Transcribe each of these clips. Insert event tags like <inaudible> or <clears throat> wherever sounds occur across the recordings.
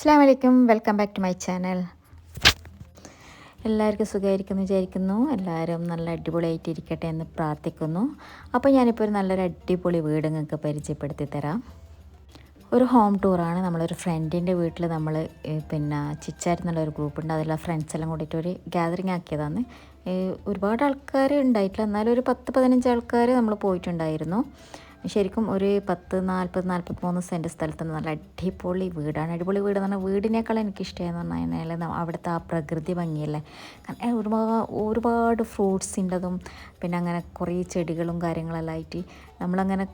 അസ്സാം വലൈക്കും welcome back to my channel. എല്ലാവർക്കും സുഖമായിരിക്കുന്നു വിചാരിക്കുന്നു. എല്ലാവരും നല്ല അടിപൊളിയായിട്ട് ഇരിക്കട്ടെ എന്ന് പ്രാർത്ഥിക്കുന്നു. അപ്പോൾ ഞാനിപ്പോൾ ഒരു നല്ലൊരു അടിപൊളി വീട് നിങ്ങൾക്ക് പരിചയപ്പെടുത്തി തരാം ഒരു ഹോം ടൂറാണ് നമ്മളൊരു ഫ്രണ്ടിന്റെ വീട്ടിൽ നമ്മൾ പിന്നെ ചിച്ചാർ എന്നുള്ള ഒരു ഗ്രൂപ്പ് ഉണ്ട്. അതിലുള്ള ഫ്രണ്ട്സ് എല്ലാം കൂടിയിട്ട് ഒരു ഗ്യാതറിങ് ആക്കിയതാണ്. ഒരുപാട് ആൾക്കാർ ഉണ്ടായിട്ടില്ല. എന്നാലും ഒരു പത്ത് പതിനഞ്ച് ആൾക്കാർ നമ്മൾ പോയിട്ടുണ്ടായിരുന്നു. ശരിക്കും ഒരു പത്ത് നാൽപ്പത് നാൽപ്പത്തി മൂന്ന് സെന്റ് സ്ഥലത്ത് നല്ല അടിപൊളി വീടാണ്. അടിപൊളി വീട് എന്ന് പറഞ്ഞാൽ വീടിനേക്കാൾ എനിക്കിഷ്ടമായെന്ന് പറഞ്ഞു കഴിഞ്ഞാൽ അവിടുത്തെ ആ പ്രകൃതി ഭംഗിയല്ലേ? കാരണം ഒരുപാട് ഒരുപാട് ഫ്രൂട്ട്സിന്റെതും പിന്നെ അങ്ങനെ കുറേ ചെടികളും കാര്യങ്ങളെല്ലാം ആയിട്ട് നമ്മളങ്ങനെ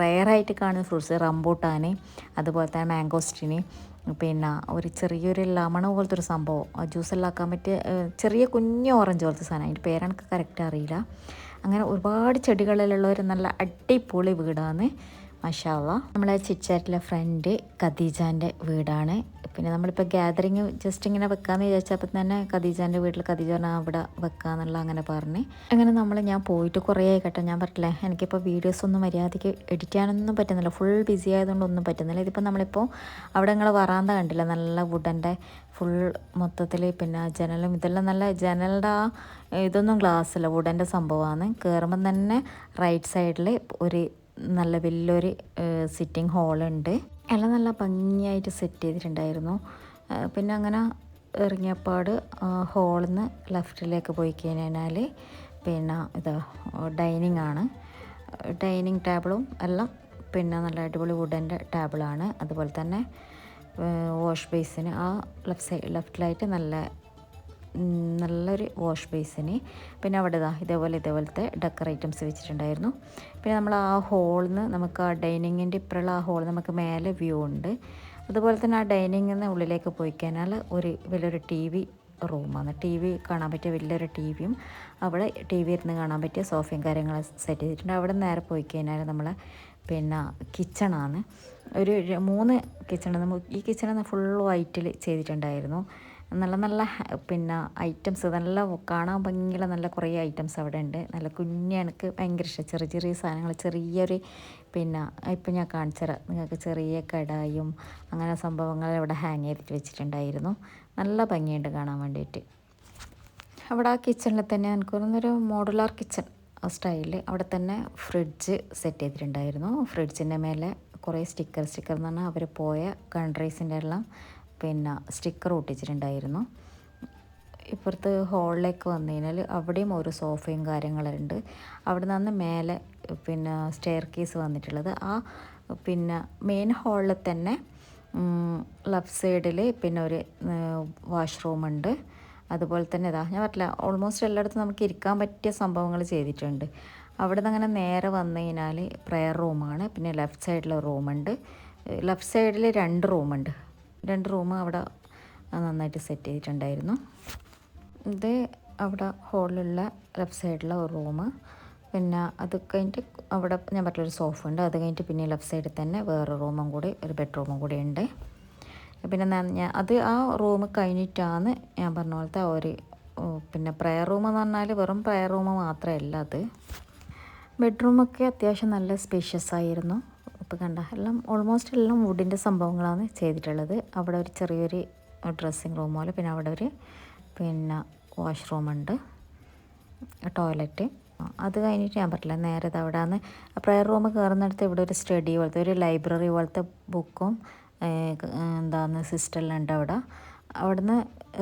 റെയറായിട്ട് കാണുന്ന ഫ്രൂട്ട്സ് റംബൂട്ടാന് അതുപോലെ തന്നെ മാംഗോസ്റ്റിന് പിന്നെ ഒരു ചെറിയൊരു ലമണ പോലത്തെ ഒരു സംഭവം. ജ്യൂസെല്ലാം ആക്കാൻ പറ്റിയ ചെറിയ കുഞ്ഞു ഓറഞ്ച് പോലത്തെ സാധനം അതിന്റെ പേരെനിക്ക് കറക്റ്റ് അറിയില്ല. അങ്ങനെ ഒരുപാട് ചെടികളിലുള്ള ഒരു നല്ല അടിപൊളി വീടാണ്. മഷാവ നമ്മളെ ചിറ്റാറ്റിലെ ഫ്രണ്ട് ഖദീജാന്റെ വീടാണ്. പിന്നെ നമ്മളിപ്പോൾ ഗ്യാതറിങ് ജസ്റ്റ് ഇങ്ങനെ വെക്കാമെന്ന് വിചാരിച്ചപ്പോൾ തന്നെ ഖദീജാന്റെ വീട്ടിൽ ഖദീജ പറഞ്ഞാൽ അവിടെ വെക്കാന്നുള്ള അങ്ങനെ പറഞ്ഞ്. അങ്ങനെ നമ്മൾ ഞാൻ പോയിട്ട് കുറേ ആയി കേട്ടോ ഞാൻ പറ്റില്ല എനിക്കിപ്പോൾ വീഡിയോസ് ഒന്നും മര്യാദയ്ക്ക് എഡിറ്റ് ചെയ്യാനൊന്നും പറ്റുന്നില്ല ഫുൾ ബിസി ആയതുകൊണ്ട് ഒന്നും പറ്റുന്നില്ല. ഇതിപ്പോൾ നമ്മളിപ്പോൾ അവിടെ നിങ്ങൾ വറാന്ത കണ്ടില്ല നല്ല വുഡന്റെ ഫുൾ മൊത്തത്തിൽ പിന്നെ ജനലും ഇതെല്ലാം നല്ല ജനലിന്റെ ആ ഇതൊന്നും ഗ്ലാസ് അല്ല വുഡന്റെ സംഭവമാണ് കയറുമ്പം തന്നെ റൈറ്റ് സൈഡിൽ ഒരു നല്ല വലിയൊരു സിറ്റിംഗ് ഹാളുണ്ട് എല്ലാം നല്ല ഭംഗിയായിട്ട് സെറ്റ് ചെയ്തിട്ടുണ്ടായിരുന്നു. പിന്നെ അങ്ങനെ ഇറങ്ങിയപ്പാട് ഹോളിൽ നിന്ന് ലെഫ്റ്റിലേക്ക് പോയി കഴിഞ്ഞാൽ പിന്നെ ഇത് ഡൈനിങ് ആണ്. ഡൈനിങ് ടേബിളും എല്ലാം പിന്നെ നല്ല അടിപൊളി വുഡന്റെ ടേബിളാണ് അതുപോലെ തന്നെ വാഷ് ബേസിന് ആ ലെഫ്റ്റ് സൈഡ് ലെഫ്റ്റിലായിട്ട് നല്ല നല്ലൊരു വാഷ് ബേസിന് പിന്നെ അവിടെ ഇതാ ഇതേപോലെ ഇതേപോലത്തെ ഡെക്കർ ഐറ്റംസ് വെച്ചിട്ടുണ്ടായിരുന്നു. പിന്നെ നമ്മൾ ആ ഹോളിൽ നിന്ന് നമുക്ക് ആ ഡൈനിങ്ങിന്റെ ഇപ്പുറമുള്ള ആ ഹോളിൽ നമുക്ക് മേലെ വ്യൂ ഉണ്ട്. അതുപോലെ തന്നെ ആ ഡൈനിങ്ങിൽ നിന്ന് ഉള്ളിലേക്ക് പോയി കഴിഞ്ഞാൽ ഒരു വലിയൊരു ടി വി റൂമാണ് ടി വി കാണാൻ പറ്റിയ വലിയൊരു ടി വിയും അവിടെ ടി വി ഇരുന്ന് കാണാൻ പറ്റിയ സോഫയും കാര്യങ്ങളും സെറ്റ് ചെയ്തിട്ടുണ്ട്. അവിടെ നേരെ പോയി കഴിഞ്ഞാൽ നമ്മൾ പിന്നെ കിച്ചണാണ് ഒരു മൂന്ന് കിച്ചൺ ഈ കിച്ചൺ ഫുൾ വൈറ്റിൽ ചെയ്തിട്ടുണ്ടായിരുന്നു. നല്ല നല്ല പിന്നെ ഐറ്റംസ് നല്ല കാണാൻ ഭംഗിയുള്ള നല്ല കുറേ ഐറ്റംസ് അവിടെ ഉണ്ട്. നല്ല കുഞ്ഞ് എനിക്ക് ഭയങ്കര ഇഷ്ടം. ചെറിയ ചെറിയ സാധനങ്ങൾ ചെറിയൊരു പിന്നെ ഇപ്പം ഞാൻ കാണിച്ചത് നിങ്ങൾക്ക് ചെറിയ കടായും അങ്ങനെ സംഭവങ്ങൾ അവിടെ ഹാങ് ചെയ്തിട്ട് വെച്ചിട്ടുണ്ടായിരുന്നു. നല്ല ഭംഗിയുണ്ട് കാണാൻ വേണ്ടിയിട്ട്. അവിടെ ആ കിച്ചണിൽ തന്നെ എനിക്ക് തോന്നുന്നൊരു മോഡുലാർ കിച്ചൺ സ്റ്റൈലിൽ അവിടെ തന്നെ ഫ്രിഡ്ജ് സെറ്റ് ചെയ്തിട്ടുണ്ടായിരുന്നു. ഫ്രിഡ്ജിന്റെ മേലെ കുറേ സ്റ്റിക്കർ സ്റ്റിക്കർ എന്ന് പറഞ്ഞാൽ അവർ പോയ കൺട്രീസിന്റെ എല്ലാം പിന്നെ സ്റ്റിക്കർ ഒട്ടിച്ചിട്ടുണ്ടായിരുന്നു. ഇപ്പുറത്ത് ഹോളിലേക്ക് വന്നു കഴിഞ്ഞാൽ അവിടെയും ഒരു സോഫയും കാര്യങ്ങളുണ്ട് അവിടെ നിന്ന് മേലെ പിന്നെ സ്റ്റെയർ കേസ് വന്നിട്ടുള്ളത്. ആ പിന്നെ മെയിൻ ഹാളിൽ തന്നെ ലെഫ്റ്റ് സൈഡിൽ പിന്നെ ഒരു വാഷ്റൂം ഉണ്ട്. അതുപോലെ തന്നെ ഇതാ ഞാൻ പറഞ്ഞില്ല ഓൾമോസ്റ്റ് എല്ലായിടത്തും നമുക്ക് ഇരിക്കാൻ പറ്റിയ സംഭവങ്ങൾ ചെയ്തിട്ടുണ്ട്. അവിടെ നിന്ന് അങ്ങനെ നേരെ വന്നു കഴിഞ്ഞാൽ പ്രെയർ റൂമാണ് പിന്നെ ലെഫ്റ്റ് സൈഡിൽ റൂമുണ്ട് ലെഫ്റ്റ് സൈഡിൽ രണ്ട് റൂമുണ്ട് രണ്ട് റൂം അവിടെ നന്നായിട്ട് സെറ്റ് ചെയ്തിട്ടുണ്ടായിരുന്നു. ഇത് അവിടെ ഹോളിലുള്ള ലെഫ്റ്റ് സൈഡിലെ ഒരു റൂം. പിന്നെ അത് കഴിഞ്ഞിട്ട് അവിടെ ഞാൻ പറഞ്ഞൊരു സോഫ ഉണ്ട്. അത് കഴിഞ്ഞിട്ട് പിന്നെ ലെഫ്റ്റ് സൈഡിൽ തന്നെ വേറെ റൂമും കൂടി ഒരു ബെഡ്റൂമും കൂടി ഉണ്ട്. പിന്നെ ഞാൻ- അത് ആ റൂം കഴിഞ്ഞിട്ടാണ് ഞാൻ പറഞ്ഞ പോലത്തെ ഒരു പിന്നെ പ്രയർ റൂം എന്ന് പറഞ്ഞാൽ വെറും പ്രയർ റൂം മാത്രമല്ല അത്. ബെഡ്റൂമൊക്കെ അത്യാവശ്യം നല്ല സ്പേഷ്യസ് ആയിരുന്നു. ഇപ്പോൾ കണ്ട എല്ലാം ഓൾമോസ്റ്റ് എല്ലാം വുഡിന്റെ സംഭവങ്ങളാണ് ചെയ്തിട്ടുള്ളത്. അവിടെ ഒരു ചെറിയൊരു ഡ്രസ്സിങ് റൂം പോലെ പിന്നെ അവിടെ ഒരു പിന്നെ വാഷ്റൂം ഉണ്ട് ടോയ്ലറ്റ് അത് കഴിഞ്ഞിട്ട് ഞാൻ പറഞ്ഞില്ല നേരെ അവിടെ നിന്ന് പ്രയർ റൂം കയറുന്നിടത്ത് ഇവിടെ ഒരു സ്റ്റഡി പോലത്തെ ഒരു ലൈബ്രറി പോലത്തെ ബുക്കും എന്താണ് സിസ്റ്റമെല്ലാം ഉണ്ട് അവിടെ. അവിടുന്ന്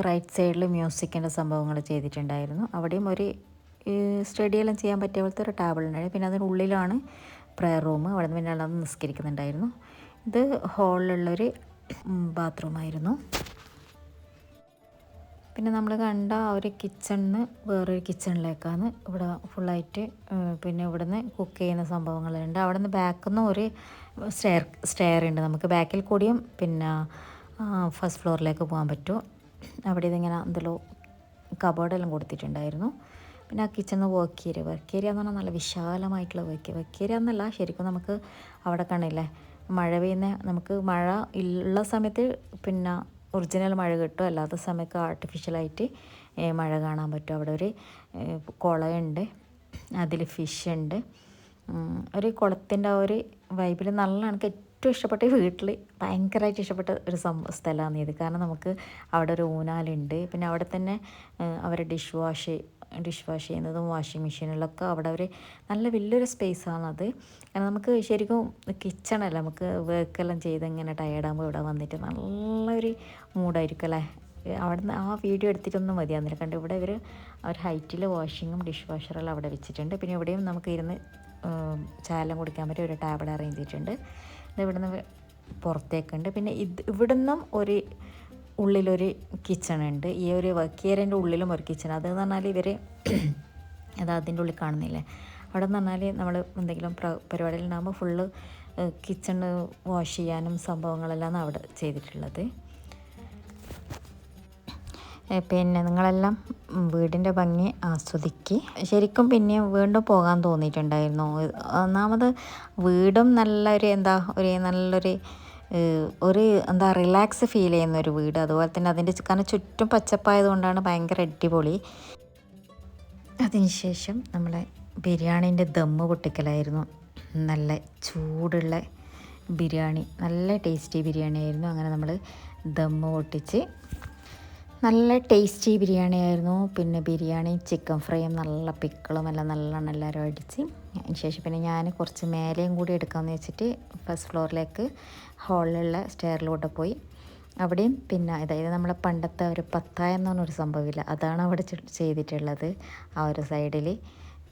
റൈറ്റ് സൈഡിൽ മ്യൂസിക്കിന്റെ സംഭവങ്ങൾ ചെയ്തിട്ടുണ്ടായിരുന്നു. അവിടെയും ഒരു സ്റ്റഡിയെല്ലാം ചെയ്യാൻ പറ്റിയ പോലത്തെ ഒരു ടേബിൾ ഉണ്ടായിരുന്നു. പിന്നെ അതിനുള്ളിലാണ് പ്രയർ റൂം അവിടെ നിന്ന് പിന്നെ അവിടെ നിസ്കരിക്കുന്നുണ്ടായിരുന്നു. ഇത് ഹാളിലുള്ളൊരു ബാത്റൂമായിരുന്നു പിന്നെ നമ്മൾ കണ്ട ആ ഒരു കിച്ചണിന് വേറൊരു കിച്ചണിലേക്കാണ് ഇവിടെ ഫുള്ളായിട്ട് പിന്നെ ഇവിടുന്ന് കുക്ക് ചെയ്യുന്ന സംഭവങ്ങളുണ്ട് അവിടെ നിന്ന് ബാക്കിൽ നിന്ന് ഒരു സ്റ്റെയർ സ്റ്റെയർ ഉണ്ട്. നമുക്ക് ബാക്കിൽ കൂടിയും പിന്നെ ഫസ്റ്റ് ഫ്ലോറിലേക്ക് പോകാൻ പറ്റും. അവിടെ ഇതിങ്ങനെ എന്തെല്ലോ കബോർഡെല്ലാം കൊടുത്തിട്ടുണ്ടായിരുന്നു. പിന്നെ ആ കിച്ചണിൽ വർക്ക് ഏരിയ വർക്ക് ഏരിയ എന്ന് പറഞ്ഞാൽ നല്ല വിശാലമായിട്ടുള്ള വർക്ക് വർക്ക് ഏരിയ എന്നല്ല ശരിക്കും നമുക്ക് അവിടെ കാണില്ലേ മഴ പെയ്യുന്ന നമുക്ക് മഴ ഉള്ള സമയത്ത് പിന്നെ ഒറിജിനൽ മഴ കിട്ടും. അല്ലാത്ത സമയത്ത് ആർട്ടിഫിഷ്യലായിട്ട് മഴ കാണാൻ പറ്റും. അവിടെ ഒരു കുളമുണ്ട് അതിൽ ഫിഷ് ഉണ്ട്. ഒരു കുളത്തിന്റെ ഒരു വൈബിൽ നല്ല എനിക്ക് ഏറ്റവും ഇഷ്ടപ്പെട്ട വീട്ടിൽ ഭയങ്കരമായിട്ട് ഇഷ്ടപ്പെട്ട ഒരു സംഭവ സ്ഥലമാണ് ഇത്. കാരണം നമുക്ക് അവിടെ ഒരു ഊനാലുണ്ട് പിന്നെ അവിടെ തന്നെ അവരുടെ ഡിഷ് വാഷ് ഡിഷ് വാഷ് ചെയ്യുന്നതും വാഷിംഗ് മെഷീനിലൊക്കെ അവിടെ അവർ നല്ല വലിയൊരു സ്പേസാണത് കാരണം നമുക്ക് ശരിക്കും കിച്ചണല്ല നമുക്ക് വർക്കെല്ലാം ചെയ്ത് ഇങ്ങനെ ടയേർഡാകുമ്പോൾ ഇവിടെ വന്നിട്ട് നല്ലൊരു മൂഡായിരിക്കും അല്ലേ? അവിടെ നിന്ന് ആ വീഡിയോ എടുത്തിട്ടൊന്നും മതിയാകുന്നില്ല കണ്ട് ഇവിടെ ഇവർ അവർ ഹൈറ്റിൽ വാഷിങ്ങും ഡിഷ് വാഷറെല്ലാം അവിടെ വെച്ചിട്ടുണ്ട്. പിന്നെ ഇവിടെയും നമുക്ക് ഇരുന്ന് ചായല്ലാം കുടിക്കാൻ പറ്റിയ ഒരു ടേബിൾ അറേഞ്ച് ചെയ്തിട്ടുണ്ട്. ഇവിടുന്ന് പുറത്തേക്കുണ്ട് പിന്നെ ഇത് ഇവിടുന്നും ഒരു ഉള്ളിലൊരു കിച്ചൺ ഉണ്ട് ഈ ഒരു വർക്ക് ഉള്ളിലും ഒരു കിച്ചൺ അതെന്ന് പറഞ്ഞാൽ ഇവർ അത് <clears throat> അതിന്റെ ഉള്ളിൽ കാണുന്നില്ലേ? അവിടെ എന്ന് പറഞ്ഞാൽ നമ്മൾ എന്തെങ്കിലും പ്ര പരിപാടികളുണ്ടാകുമ്പോൾ ഫുള്ള് കിച്ചണ് വാഷ് ചെയ്യാനും സംഭവങ്ങളെല്ലാം അവിടെ ചെയ്തിട്ടുള്ളത്. പിന്നെ നിങ്ങളെല്ലാം വീടിന്റെ ഭംഗി ആസ്വദിക്കി. ശരിക്കും പിന്നെ വീണ്ടും പോകാൻ തോന്നിയിട്ടുണ്ടായിരുന്നു. ഒന്നാമത് വീടും നല്ലൊരു എന്താ ഒരു നല്ലൊരു ഒരു എന്താ റിലാക്സ് ഫീൽ ചെയ്യുന്ന ഒരു വീട്. അതുപോലെ തന്നെ അതിന്റെ കാരണം ചുറ്റും പച്ചപ്പായതുകൊണ്ടാണ് ഭയങ്കര അടിപൊളി. അതിനുശേഷം നമ്മളെ ബിരിയാണീന്റെ ദമ്മ് പൊട്ടിക്കലായിരുന്നു. നല്ല ചൂടുള്ള ബിരിയാണി നല്ല ടേസ്റ്റി ബിരിയാണി ആയിരുന്നു അങ്ങനെ നമ്മൾ ദമ്മ് പൊട്ടിച്ച് നല്ല ടേസ്റ്റി ബിരിയാണി ആയിരുന്നു പിന്നെ ബിരിയാണി ചിക്കൻ ഫ്രൈയും നല്ല പിക്കിളും എല്ലാം നല്ലോണം എല്ലാവരും അടിച്ച് ശേഷം പിന്നെ ഞാൻ കുറച്ച് മേലെയും കൂടി എടുക്കാമെന്ന് വെച്ചിട്ട് ഫസ്റ്റ് ഫ്ലോറിലേക്ക് ഹോളിലുള്ള സ്റ്റെയറിലൂടെ പോയി. അവിടെയും പിന്നെ അതായത് നമ്മളെ പണ്ടത്തെ ഒരു പത്തായം എന്ന് പറഞ്ഞൊരു സംഭവമില്ല. അതാണ് അവിടെ ചെയ്തിട്ടുള്ളത്. ആ ഒരു സൈഡിൽ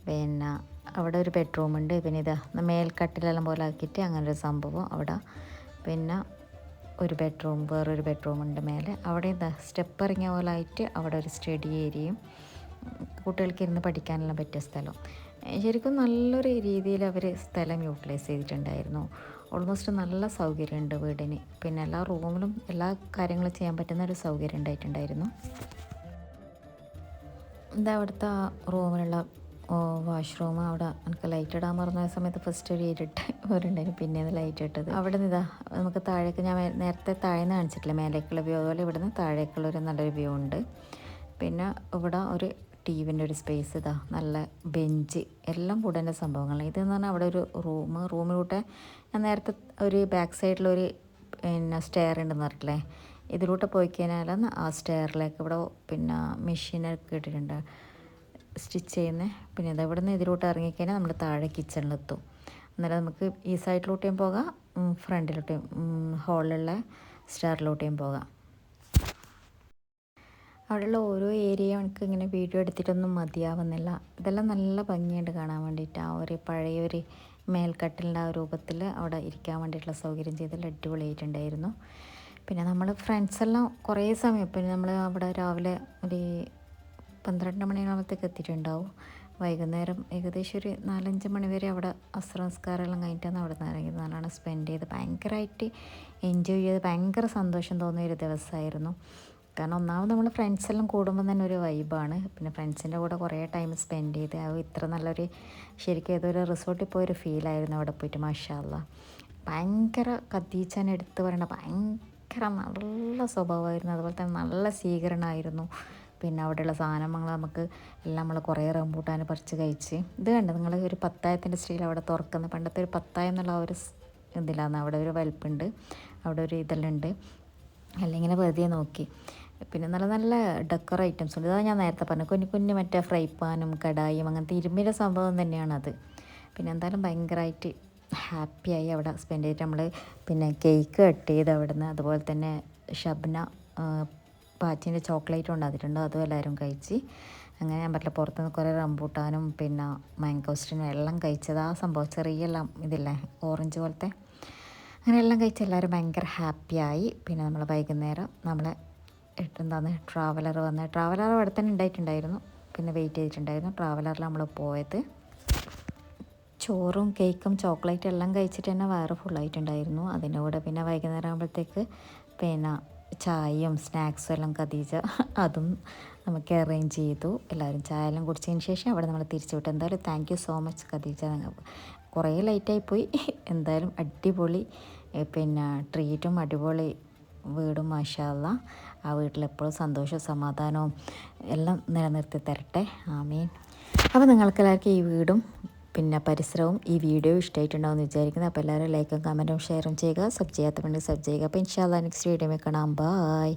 പിന്നെ അവിടെ ഒരു ബെഡ്റൂം ഉണ്ട്. പിന്നെ ഇതാ മേൽക്കട്ടിലെല്ലാം പോലെ ആക്കിയിട്ട് അങ്ങനെ ഒരു സംഭവം അവിടെ. പിന്നെ ഒരു ബെഡ്റൂം വേറൊരു ബെഡ്റൂം ഉണ്ട് മേലെ. അവിടെ എന്താ സ്റ്റെപ്പ് ഇറങ്ങിയ പോലെ ആയിട്ട് അവിടെ ഒരു സ്റ്റഡി ഏരിയയും കുട്ടികൾക്ക് ഇരുന്ന് പഠിക്കാനെല്ലാം പറ്റിയ സ്ഥലം. ശരിക്കും നല്ലൊരു രീതിയിൽ അവർ സ്ഥലം യൂട്ടിലൈസ് ചെയ്തിട്ടുണ്ടായിരുന്നു. ഓൾമോസ്റ്റ് നല്ല സൗകര്യമുണ്ട് വീടിന്. പിന്നെ എല്ലാ റൂമിലും എല്ലാ കാര്യങ്ങളും ചെയ്യാൻ പറ്റുന്ന ഒരു സൗകര്യം ഉണ്ടായിട്ടുണ്ടായിരുന്നു. എന്താ അവിടുത്തെ റൂമിലുള്ള വാഷ്റൂം അവിടെ എനിക്ക് ലൈറ്റ് ഇടാൻ പറഞ്ഞ സമയത്ത് ഫസ്റ്റ് ഒരു ഇരുട്ട് വരുന്നുണ്ടായിരുന്നു പിന്നെ ലൈറ്റ് ഇട്ടത്. അവിടെ നിന്ന് ഇതാ നമുക്ക് താഴേക്ക് ഞാൻ നേരത്തെ താഴ്ന്ന് കാണിച്ചിട്ടില്ല? മേലേക്കുള്ള വ്യൂ അതുപോലെ ഇവിടുന്ന് താഴേക്കുള്ള ഒരു നല്ലൊരു വ്യൂ ഉണ്ട്. പിന്നെ ഇവിടെ ഒരു ടി വിന്റെ ഒരു സ്പേസ് ഇതാ നല്ല ബെഞ്ച് എല്ലാം കൂടേന്റെ സംഭവങ്ങളാണ് ഇതെന്ന് പറഞ്ഞാൽ അവിടെ ഒരു റൂം റൂമിലൂടെ ഞാൻ നേരത്തെ ഒരു ബാക്ക് സൈഡിലൊരു പിന്നെ സ്റ്റെയർ ഉണ്ടെന്ന് പറഞ്ഞിട്ടില്ലേ? ഇതിലൂടെ പോയി കഴിഞ്ഞാൽ ആ സ്റ്റെയറിലേക്ക് ഇവിടെ പിന്നെ മെഷീനൊക്കെ ഇട്ടിട്ടുണ്ട്. സ്റ്റിച്ച് ചെയ്യുന്നത് പിന്നെ ഇത് ഇവിടെ നിന്ന് ഇതിലോട്ട് ഇറങ്ങിക്കഴിഞ്ഞാൽ നമ്മൾ താഴെ കിച്ചണിലെത്തും അന്നേരം നമുക്ക് ഈ സൈഡിലോട്ടേയും പോകാം ഫ്രണ്ടിലോട്ടേയും ഹോളിലുള്ള സ്റ്റാറിലോട്ടേയും പോകാം. അവിടെയുള്ള ഓരോ ഏരിയയും എനിക്ക് ഇങ്ങനെ വീഡിയോ എടുത്തിട്ടൊന്നും മതിയാവുന്നില്ല. ഇതെല്ലാം നല്ല ഭംഗിയായിട്ട് കാണാൻ വേണ്ടിയിട്ട്. ആ ഒരു പഴയ ഒരു മേൽക്കട്ടിലിന്റെ ആ രൂപത്തിൽ അവിടെ ഇരിക്കാൻ വേണ്ടിയിട്ടുള്ള സൗകര്യം ചെയ്തതിൽ അടിപൊളിയായിട്ടുണ്ടായിരുന്നു. പിന്നെ നമ്മൾ ഫ്രണ്ട്സെല്ലാം കുറേ സമയം പിന്നെ നമ്മൾ അവിടെ രാവിലെ ഒരു പന്ത്രണ്ട് മണിയാകുമ്പോഴത്തേക്ക് എത്തിയിട്ടുണ്ടാവും. വൈകുന്നേരം ഏകദേശം ഒരു നാലഞ്ച് മണി വരെ അവിടെ അസ്രംസ്കാരമെല്ലാം കഴിഞ്ഞിട്ടാണ് അവിടെ നിന്ന് ഇറങ്ങിയത്. നല്ലോണം സ്പെൻഡ് ചെയ്ത് ഭയങ്കരമായിട്ട് എൻജോയ് ചെയ്ത് ഭയങ്കര സന്തോഷം തോന്നിയ ഒരു ദിവസമായിരുന്നു. കാരണം ഒന്നാമത് നമ്മൾ ഫ്രണ്ട്സെല്ലാം കൂടുമ്പോൾ തന്നെ ഒരു വൈബാണ് പിന്നെ ഫ്രണ്ട്സിന്റെ കൂടെ കുറേ ടൈം സ്പെൻഡ് ചെയ്ത് അത് ഇത്ര നല്ലൊരു ശരിക്കും ഏതൊരു റിസോർട്ടിൽ പോയൊരു ഫീലായിരുന്നു അവിടെ പോയിട്ട് മാഷാല്ല ഭയങ്കര കത്തീച്ചാൻ എടുത്ത് പറയണ ഭയങ്കര നല്ല സ്വഭാവമായിരുന്നു. അതുപോലെ തന്നെ നല്ല സ്വീകരണമായിരുന്നു. പിന്നെ അവിടെയുള്ള സാധനങ്ങൾ നമുക്ക് എല്ലാം നമ്മൾ കുറേ റംബൂട്ടാൻ പറിച്ച് കഴിച്ച്. ഇത് കണ്ട്? നിങ്ങൾ ഒരു പത്തായത്തിന്റെ സ്റ്റൈൽ അവിടെ തുറക്കുന്ന പണ്ടത്തെ ഒരു പത്തായം എന്നുള്ള ഒരു ഇതിലാണ് അവിടെ ഒരു വലിപ്പുണ്ട്. അവിടെ ഒരു ഇതെല്ലാം ഉണ്ട്. അല്ലെങ്കിൽ വെറുതെ നോക്കി. പിന്നെ നല്ല നല്ല ഡെക്കർ ഐറ്റംസ് ഉണ്ട്. ഇതാണ് ഞാൻ നേരത്തെ പറഞ്ഞു കുഞ്ഞു കുഞ്ഞു മറ്റേ ഫ്രൈ പാനും കടായും അങ്ങനത്തെ ഇരുമ്പിന്റെ സംഭവം തന്നെയാണത് പിന്നെ എന്തായാലും ഭയങ്കരമായിട്ട് ഹാപ്പിയായി അവിടെ സ്പെൻഡ് ചെയ്തിട്ട് നമ്മൾ പിന്നെ കേക്ക് കട്ട് ചെയ്ത് അവിടെ നിന്ന് അതുപോലെ തന്നെ ഷബ്ന പാച്ചിന്റെ ചോക്ലേറ്റ് ഉണ്ടാക്കിയിട്ടുണ്ട്. അതും എല്ലാവരും കഴിച്ച്. അങ്ങനെ ഞാൻ പറ്റില്ല പുറത്തുനിന്ന് കുറേ റംബൂട്ടാനും പിന്നെ മാങ്കോസ്റ്റിനും എല്ലാം കഴിച്ചത് ആ സംഭവം. ചെറിയ ഇതില്ലേ ഓറഞ്ച് പോലത്തെ. അങ്ങനെ എല്ലാം കഴിച്ച് എല്ലാവരും ഭയങ്കര ഹാപ്പിയായി പിന്നെ നമ്മൾ വൈകുന്നേരം നമ്മളെ എന്താണ് ട്രാവലർ വന്ന്. ട്രാവലർ അവിടെ തന്നെ ഉണ്ടായിട്ടുണ്ടായിരുന്നു പിന്നെ വെയിറ്റ് ചെയ്തിട്ടുണ്ടായിരുന്നു. ട്രാവലറിൽ നമ്മൾ പോയത്. ചോറും കേക്കും ചോക്ലേറ്റും എല്ലാം കഴിച്ചിട്ട് തന്നെ വയറ് ഫുള്ളായിട്ടുണ്ടായിരുന്നു അതിന്റെ കൂടെ പിന്നെ വൈകുന്നേരം ആകുമ്പോഴത്തേക്ക് പിന്നെ ചായയും സ്നാക്സും എല്ലാം ഖദീജ അതും നമുക്ക് അറേഞ്ച് ചെയ്തു. എല്ലാവരും ചായ എല്ലാം കുടിച്ചതിന് ശേഷം അവിടെ നമ്മൾ തിരിച്ചു വിട്ടു. എന്തായാലും thank you so much Khadija. കുറേ ലൈറ്റായി പോയി. എന്തായാലും അടിപൊളി പിന്നെ ട്രീറ്റും അടിപൊളി. വീടും മാഷാല്ല ആ വീട്ടിലെപ്പോഴും സന്തോഷവും സമാധാനവും എല്ലാം നിലനിർത്തി തരട്ടെ. ആമീൻ. അപ്പോൾ നിങ്ങൾക്കെല്ലാവർക്കും ഈ വീടും പിന്നെ പരിസരവും ഈ വീഡിയോ ഇഷ്ടമായിട്ടുണ്ടാവും എന്ന് വിചാരിക്കുന്നു. അപ്പോൾ എല്ലാവരും ലൈക്കും കമന്റും ഷെയറും ചെയ്യുക. സബ് വേണ്ടി സബ് ചെയ്യുക. അപ്പോൾ ഇൻഷാല്ല നെക്സ്റ്റ് വീഡിയോ കാണാം. ബായ്